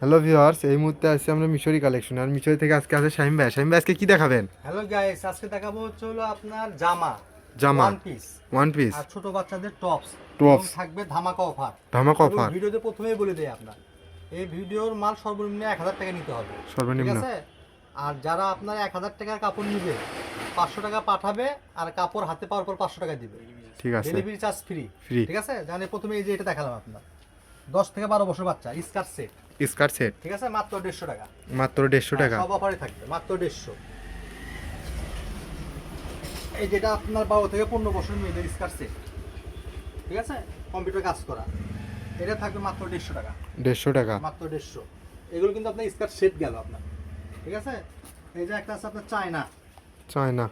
Hello viewers এই মুহূর্তে আছি আমরা মিশরি কালেকশন আর মিশরি থেকে আজকে আছে শাহিম ভাই। শাহিম ভাই আজকে কি দেখাবেন? হ্যালো গাইস আজকে দেখাবো হচ্ছে হলো আপনার জামা। জামা। ওয়ান পিস ওয়ান পিস আর ছোট বাচ্চাদের টপস Tops। থাকবে ধামাকা অফার ধামাক অফার ভিডিওতে প্রথমেই বলে দেয় আপনার এই ভিডিওর মাল সর্বনিম্ন এক হাজার টাকা নিতে হবে। সর্বনিম্ন। ঠিক আছে? আর যারা আপনার এক হাজার টাকার কাপড় নিবে পাঁচশো টাকা পাঠাবে আর কাপড় হাতে পাওয়ার পর পাঁচশো টাকা দিবে। ঠিক আছে। Delivery charge free Free। ঠিক আছে? জানে প্রথমে এই যে এটা দেখালাম আপনার। দশ থেকে বারো বছর বাচ্চা স্কার্ট সেট। Skirt set. ঠিক আছে মাত্র দেড়শো টাকা। মাত্র দেড়শো টাকা। সব অফারে থাকবে মাত্র দেড়শো। এই যেটা আপনার বারো থেকে পনেরো বছর মেয়েদের স্কার্ট সেট। ঠিক আছে কম্পিউটার কাজ করা। এটা থাকবে মাত্র দেড়শো টাকা। দেড়শো টাকা। মাত্র দেড়শো। এগুলো কিন্তু আপনার স্কার্ট সেট গেল আপনার। ঠিক আছে এই যে একটা আছে আপনার চায়না। চায়না।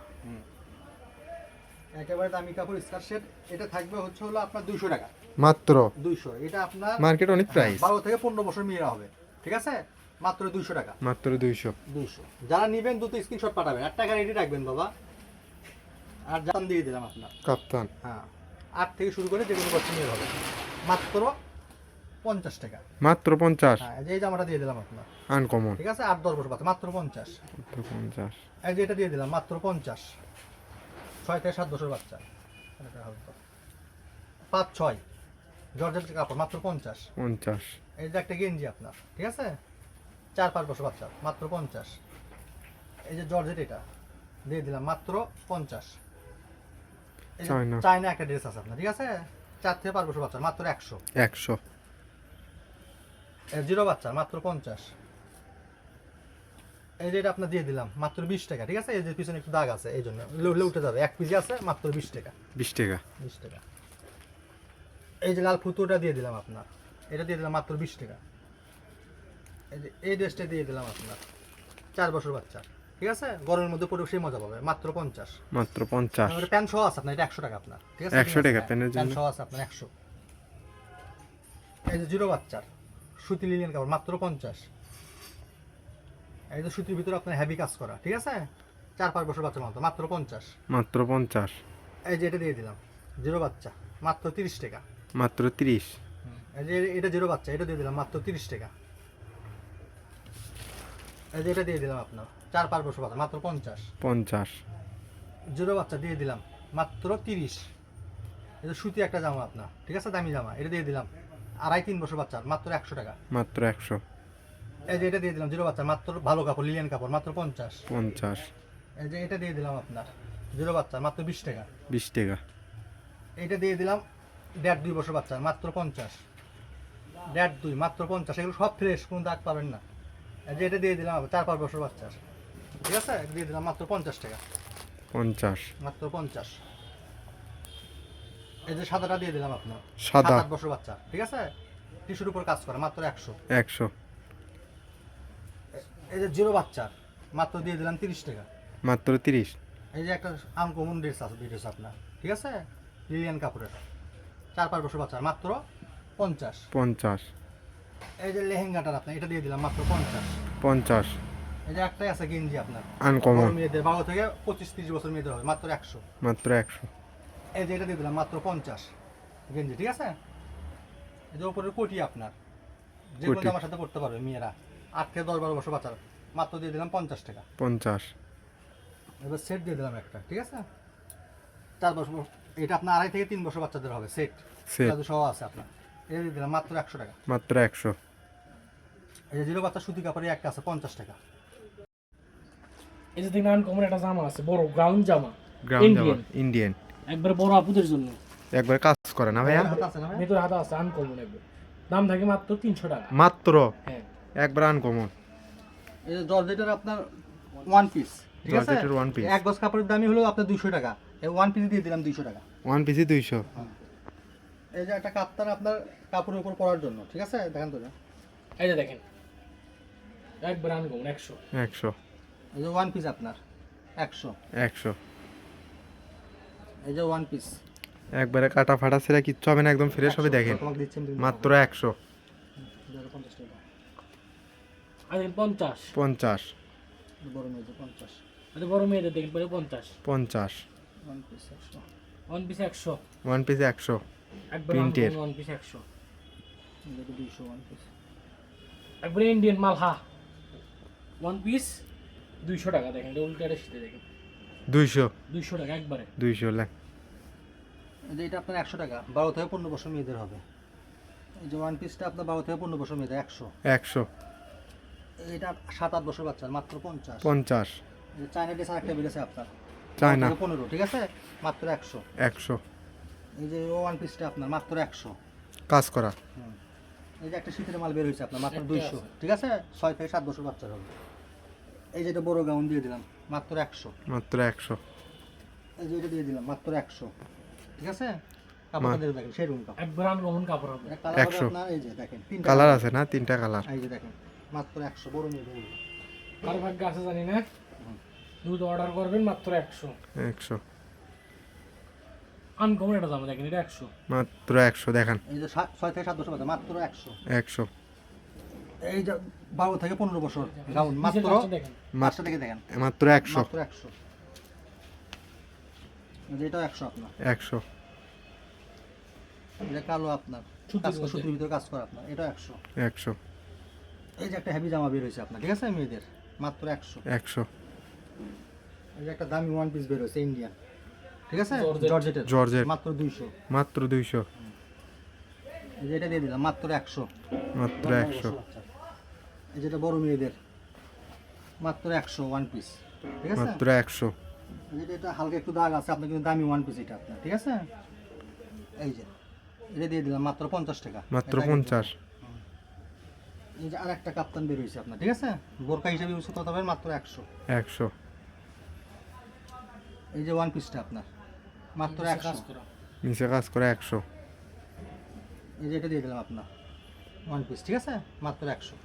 একেবারে দামি কাপড় স্কার্ট সেট। এটা থাকবে হচ্ছে হলো আপনার দুইশো টাকা। মাত্র দুইশো। এটা আপনার মার্কেট অনেক প্রাইস বারো থেকে পনেরো বছর মেয়েরা হবে ঠিক আছে? মাত্র দুইশো টাকা। মাত্র দুইশো। দুইশো। যারা নেবেন দ্রুত স্ক্রিনশট পাঠাবেন। আর টাকা রেডি রাখবেন বাবা। আর জান দিয়ে দিলাম আপনার। কাপ্তান। হ্যাঁ। আট থেকে শুরু করে যে কোনো বছর নিয়ে হবে। মাত্র পঞ্চাশ টাকা। মাত্র পঞ্চাশ। হ্যাঁ এই জামাটা দিয়ে দিলাম আপনার। আনকমন ঠিক আছে? আট দশ বছর বাচ্চা মাত্র পঞ্চাশ। মাত্র পঞ্চাশ। এই যে এটা দিয়ে দিলাম মাত্র পঞ্চাশ। ছয় থেকে সাত বছর বাচ্চা। পাঁচ ছয়। জর্জের কাপড় মাত্র পঞ্চাশ। পঞ্চাশ। এই যে একটা গেঞ্জি আপনার ঠিক আছে? চার পাঁচ বছর বাচ্চা মাত্র পঞ্চাশ। এই যে জর্জেট এটা দিয়ে দিলাম মাত্র পঞ্চাশ। চায়না। একটা ড্রেস আছে আপনার ঠিক আছে? চার থেকে পাঁচ বছর বাচ্চা মাত্র একশো। একশো। জিরো বাচ্চা মাত্র পঞ্চাশ। এই যে এটা আপনার দিয়ে দিলাম মাত্র বিশ টাকা ঠিক আছে? এই যে পিছনে একটু দাগ আছে এই জন্য উঠে যাবে। এক পিজি আছে মাত্র বিশ টাকা। বিশ টাকা। বিশ টাকা। এই যে লাল ফুতুটা দিয়ে দিলাম আপনার। এটা দিয়ে দিলাম মাত্র বিশ টাকা। এই যে এই ড্রেসটা দিয়ে দিলাম আপনার। চার বছর বাচ্চা। ঠিক আছে? গরমের মধ্যে পরে সেই মজা পাবে। মাত্র পঞ্চাশ। মাত্র পঞ্চাশ। প্যান্ট সহ আছে আপনার এটা একশো টাকা আপনার। ঠিক আছে? 100 টাকা প্যান্টের জন্য? প্যান্ট সহ আছে আপনার একশো। এই যে জিরো বাচ্চার সুতি লিলিয়ান কাপড় মাত্র পঞ্চাশ। এই যে সুতির ভিতরে আপনার হেভি কাজ করা ঠিক আছে? চার পাঁচ বছর বাচ্চা মতো মাত্র পঞ্চাশ। মাত্র পঞ্চাশ। এই যে এটা দিয়ে দিলাম জিরো বাচ্চা মাত্র তিরিশ টাকা। মাত্র তিরিশ। এই যে এটা জিরো বাচ্চা এটা দিয়ে দিলাম মাত্র তিরিশ টাকা। এই যে এটা দিয়ে দিলাম আপনার চার পাঁচ বছর বাচ্চা মাত্র পঞ্চাশ। পঞ্চাশ। জিরো বাচ্চা দিয়ে দিলাম মাত্র তিরিশ। এটা সুতি একটা জামা আপনার ঠিক আছে দামি জামা এটা দিয়ে দিলাম আড়াই তিন বছর বাচ্চার মাত্র একশো টাকা। মাত্র একশো। এই যে এটা দিয়ে দিলাম জিরো বাচ্চা মাত্র ভালো কাপড় লিলিয়ান কাপড় মাত্র পঞ্চাশ। পঞ্চাশ। এই যে এটা দিয়ে দিলাম আপনার জিরো বাচ্চা মাত্র বিশ টাকা। বিশ টাকা। এইটা দিয়ে দিলাম দেড় দুই বছর বাচ্চা মাত্র পঞ্চাশ। দেড় দুই মাত্র পঞ্চাশ। এগুলো সব ফ্রেশ কোনো দাগ পাবেন না। যে এটা দিয়ে দিলাম চার পাঁচ বছর বাচ্চা ঠিক আছে? দিয়ে দিলাম মাত্র পঞ্চাশ টাকা। পঞ্চাশ। মাত্র পঞ্চাশ। এই যে সাদাটা দিয়ে দিলাম আপনার। সাদা। আট বছর বাচ্চা। ঠিক আছে? টিস্যুর উপর কাজ করে মাত্র একশো। একশো। এই যে জিরো বাচ্চা মাত্র দিয়ে দিলাম তিরিশ টাকা। মাত্র তিরিশ। এই যে একটা আনকমন ড্রেস আছে ড্রেস আপনার। ঠিক আছে? লিলিয়ান কাপড়ের চার পাঁচ বছর বাচ্চা মাত্র পঞ্চাশ। পঞ্চাশ। এই যে লেহেঙ্গাটার আপনার এটা দিয়ে দিলাম মাত্র পঞ্চাশ। পঞ্চাশ। এই যে একটাই আছে গেঞ্জি আপনার। আনকমন মেয়েদের বারো থেকে পঁচিশ তিরিশ বছর মেয়েদের হবে মাত্র একশো। মাত্র একশো। এই যে এটা দিয়ে দিলাম মাত্র পঞ্চাশ। গেঞ্জি ঠিক আছে? এই যে উপরের কোটি আপনার। যে কোনো। জামার সাথে পড়তে পারবে মেয়েরা। আট থেকে দশ বারো বছর বাচ্চার। মাত্র দিয়ে দিলাম পঞ্চাশ টাকা। পঞ্চাশ। এবার সেট দিয়ে দিলাম একটা ঠিক আছে? চার বছর এটা আপনার আড়াই থেকে তিন বছর বাচ্চাদের হবে সেট Set। সহ আছে আপনার। এটা দিলাম মাত্র একশো টাকা। মাত্র একশো। এই যে জিরো বাচ্চা সুতি কাপড়ে একটা আছে পঞ্চাশ টাকা। এই যে দেখবেন আনকমন একটা জামা আছে বড় গ্রাউন্ড জামা। গ্রাউন্ড জামা ইন্ডিয়ান ইন্ডিয়ান একবার বড় আপুদের জন্য। একবার কাজ করে না ভাইয়া? হাত আছে না ভাই? ভেতরে হাতা আছে আনকমন একবার। দাম থাকে মাত্র তিনশো টাকা। মাত্র? হ্যাঁ। একবার আনকমন। এই যে জর্জেটের আপনার ওয়ান পিস ঠিক আছে? জর্জেটের one এক গজ কাপড়ের দামই হলো আপনার দুইশো টাকা। ওয়ান পিস দিয়ে দিলাম দুইশো টাকা। ওয়ান পিসি দুইশো। এই যে একটা কাপ্তান আপনার কাপড়ের উপর পরার জন্য ঠিক আছে? দেখেন তো এই যে দেখেন। একশো। একশো। এই যে ওয়ান পিস আপনার একশো। একশো। এই যে ওয়ান পিস একবারে কাটা ফাটা ছেড়া কিচ্ছু হবে না একদম ফ্রেশ হবে দেখেন। তোমাকে দিচ্ছি আমি মাত্র একশো। পঞ্চাশ টাকা। আর পঞ্চাশ। পঞ্চাশ। বড় মেয়েদের পঞ্চাশ। আর বড় মেয়েদের দেখেন পরে পঞ্চাশ। পঞ্চাশ। ওয়ান পিস একশো। ওয়ান পিস একশো। ওয়ান পিসে একশো। একবার ওয়ান পিস একশো। দুইশো ওয়ান পিস একবারে ইন্ডিয়ান মাল হা। ওয়ান পিস দুইশো টাকা দেখেন এটা উল্টাটা শীতে দেখেন। দুইশো। দুইশো টাকা একবারে। দুইশো লেখ এই যে এটা আপনার একশো টাকা বারো থেকে পনেরো বছর মেয়েদের হবে। এই যে ওয়ান পিসটা আপনার বারো থেকে পনেরো বছর মেয়েদের একশো। একশো। এটা সাত আট বছর বাচ্চার মাত্র পঞ্চাশ। পঞ্চাশ। চায়না ড্রেস আরেকটা বেড়েছে আপনার। চায়না পনেরো ঠিক আছে? মাত্র একশো। একশো। এই যে ওয়ান পিসটা আপনার মাত্র একশো। কাজ করা। এই যে একটা শীতের মাল বের হয়েছে আপনার মাত্র দুইশো। ঠিক আছে? ছয় থেকে সাত বছর বাচ্চার হবে। এই যে এটা বড় গাউন দিয়ে দিলাম মাত্র একশো। মাত্র একশো। এই যে এটা দিয়ে দিলাম মাত্র একশো। ঠিক আছে? কাপড়টা দেখেন সেই রুম কাপড় একবার আনকমন কাপড় হবে। এটা কালার হবে এই যে দেখেন তিনটা কালার আছে না? তিনটা কালার। এই যে দেখেন মাত্র একশো বড় নিয়ে কার ভাগ্য আছে জানি না। দুধ অর্ডার করবেন মাত্র একশো। একশো। আনকমন এটা দাম দেখেন এটা একশো। মাত্র একশো দেখান। এই যে ছয় থেকে সাত বছর বাচ্চা মাত্র একশো। একশো। এই যে বারো থেকে পনেরো বছর গাউন মাত্র দেখেন। থেকে দেখেন। মাত্র একশো। মাত্র একশো। এটাও একশো আপনার। একশো। এটা কালো আপনার সুতির কাজ করা- সুতির ভিতরে কাজ করা আপনার এটা একশো। একশো। এই যে একটা হেভি জামা বের হয়েছে আপনার ঠিক আছে মেয়েদের? মাত্র একশো। একশো। এই যে একটা দামি ওয়ান পিস বের হয়েছে ইন্ডিয়ান ঠিক আছে? জর্জেটের জর্জেট মাত্র দুইশো। মাত্র দুইশো। এই যে এটা দিয়ে দিলাম মাত্র একশো। মাত্র একশো। এই যেটা বড় মেয়েদের। মাত্র একশো ওয়ান পিস ঠিক আছে? মাত্র একশো। এই যেটা এটা হালকা একটু দাগ আছে আপনার কিন্তু দামি ওয়ান পিস এটা আপনার ঠিক আছে? এই যে এটা দিয়ে দিলাম মাত্র পঞ্চাশ টাকা। মাত্র এটা পঞ্চাশ। এই যে আরেকটা কাপ্তান বের হয়েছে আপনার ঠিক আছে? বোরকা হিসেবে ইউজ করতে হবে মাত্র একশো। একশো। এই যে ওয়ান পিসটা আপনার মাত্র একশো। কাজ করা। নিচে কাজ করে একশো। এই যে এটা দিয়ে দিলাম আপনার ওয়ান পিস ঠিক আছে? মাত্র একশো।